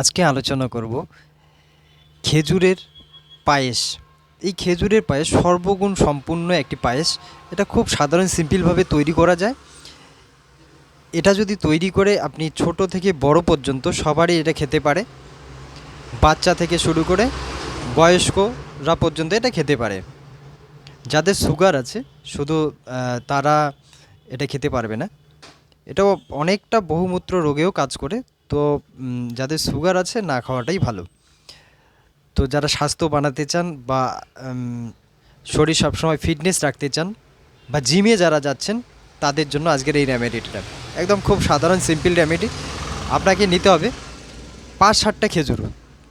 আজকে আলোচনা করব খেজুরের পায়েস। এই খেজুরের পায়েস সর্বগুণ সম্পূর্ণ একটি পায়েস। এটা খুব সাধারণ, সিম্পলভাবে তৈরি করা যায়। এটা যদি তৈরি করে আপনি ছোট থেকে বড় পর্যন্ত সবারই এটা খেতে পারে। বাচ্চা থেকে শুরু করে বয়স্করা পর্যন্ত এটা খেতে পারে। যাদের সুগার আছে, শুধু তারা এটা খেতে পারবে না। এটাও অনেকটা বহুমূত্র রোগেও কাজ করে। তো যাদের সুগার আছে না খাওয়াটাই ভালো। তো যারা স্বাস্থ্য বানাতে চান বা শরীর সবসময় ফিটনেস রাখতে চান বা জিমে যারা যাচ্ছেন, তাদের জন্য আজকের এই রেমেডিটা। একদম খুব সাধারণ সিম্পল রেমেডি। আপনাকে নিতে হবে পাঁচ ষাটটা খেজুর।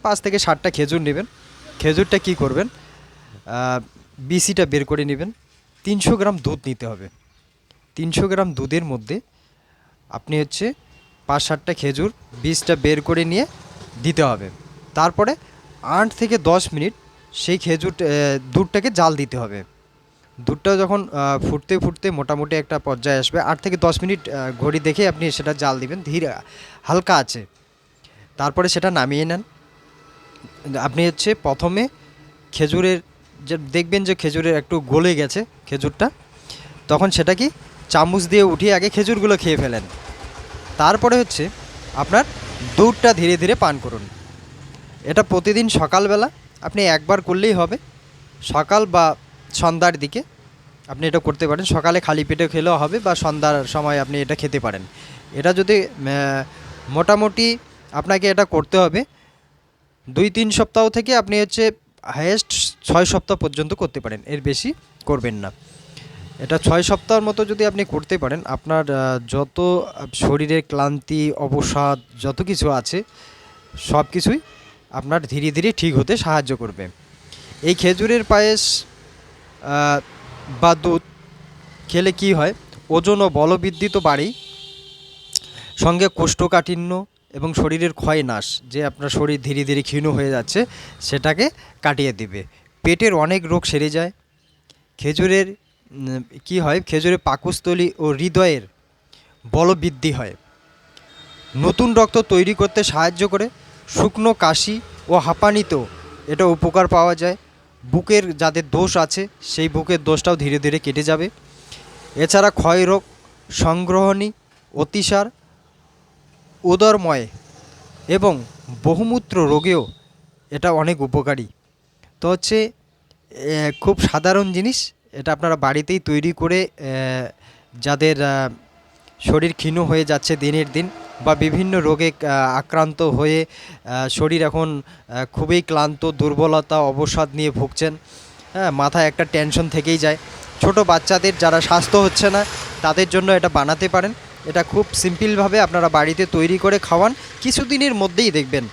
পাঁচ থেকে ষাটটা খেজুর নেবেন। খেজুরটা কি করবেন? বিসিটা বের করে নেবেন। তিনশো গ্রাম দুধ নিতে হবে। তিনশো গ্রাম দুধের মধ্যে আপনি হচ্ছে পাঁচ সাতটা খেজুর বীজটা বের করে নিয়ে দিতে হবে। তারপরে আট থেকে দশ মিনিট সেই খেজুর দুধটাকে জাল দিতে হবে। দুধটা যখন ফুটতে ফুটতে মোটামুটি একটা পর্যায়ে আসবে, আট থেকে দশ মিনিট ঘড়ি দেখে আপনি সেটা জাল দিবেন, ধীরে, হালকা আছে। তারপরে সেটা নামিয়ে নেন। আপনি হচ্ছে প্রথমে খেজুরের, যে, দেখবেন যে খেজুরের একটু গলে গেছে খেজুরটা, তখন সেটা কি চামচ দিয়ে উঠিয়ে আগে খেজুরগুলো খেয়ে ফেলেন। তারপরে হচ্ছে আপনার দুধটা ধীরে ধীরে পান করুন। এটা প্রতিদিন সকালবেলা, আপনি একবার করলেই হবে। সকাল বা সন্ধ্যার দিকে আপনি এটা করতে পারেন। সকালে খালি পেটে খেলেও হবে বা সন্ধ্যার সময় আপনি এটা খেতে পারেন। এটা যদি মোটামুটি আপনাকে এটা করতে হবে দুই তিন সপ্তাহ থেকে আপনি হচ্ছে হায়েস্ট ছয় সপ্তাহ পর্যন্ত করতে পারেন। এর বেশি করবেন না। এটা ছয় সপ্তাহের মতো যদি আপনি করতে পারেন, আপনার যত শরীরের ক্লান্তি, অবসাদ, যত কিছু আছে, সব কিছুই আপনার ধীরে ধীরে ঠিক হতে সাহায্য করবে। এই খেজুরের পায়েস বা দুধ খেলে কি হয়? ওজন ও বলবৃদ্ধি তো বাড়েই। সঙ্গে কোষ্ঠকাঠিন্য এবং শরীরের ক্ষয় নাশ যে আপনার শরীর ধীরে ধীরে ক্ষীণ হয়ে যাচ্ছে, সেটাকে কাটিয়ে দিবে। পেটের অনেক রোগ সেরে যায়। খেজুরের কি হয়? খেজুরের পাকস্থলী ও হৃদয়ের বলবৃদ্ধি হয়। নতুন রক্ত তৈরি করতে সাহায্য করে। শুকনো কাশি ও হাঁপানিতেও এটা উপকার পাওয়া যায়। বুকের যাদের দোষ আছে, সেই বুকের দোষটাও ধীরে ধীরে কেটে যাবে। এছাড়া ক্ষয়রোগ সংগ্রহণী, অতিসার, উদরময় এবং বহুমূত্র রোগেও এটা অনেক উপকারী। তো হচ্ছে খুব সাধারণ জিনিস। এটা আপনারা বাড়িতেই তৈরি করে যাদের শরীর ক্ষীণ হয়ে যাচ্ছে দিনের দিন বা বিভিন্ন রোগে আক্রান্ত হয়ে শরীর এখন খুবই ক্লান্ত, দুর্বলতা, অবসাদ নিয়ে ভুগছেন হ্যাঁ মাথায় একটা টেনশন থেকেই যায়। ছোট বাচ্চাদের যারা স্বাস্থ্য হচ্ছে না, তাদের জন্য এটা বানাতে পারেন। এটা খুব সিম্পলভাবে আপনারা বাড়িতে তৈরি করে খাওয়ান। কিছুদিনের মধ্যেই দেখবেন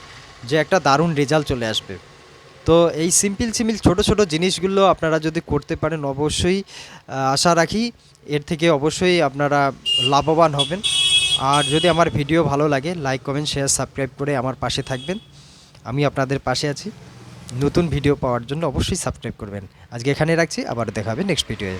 যে একটা দারুণ রেজাল্ট চলে আসবে। তো এই সিম্পল সিম্পল ছোট ছোট জিনিসগুলো আপনারা যদি করতে পারেন, অবশ্যই আশা রাখি এর থেকে অবশ্যই আপনারা লাভবান হবেন। আর যদি আমার ভিডিও ভালো লাগে লাইক কমেন্ট শেয়ার সাবস্ক্রাইব করে আমার পাশে থাকবেন। আমি আপনাদের পাশে আছি। নতুন ভিডিও পাওয়ার জন্য অবশ্যই সাবস্ক্রাইব করবেন। আজকে এখানে রাখছি। আবার দেখাবে নেক্সট ভিডিওয়ে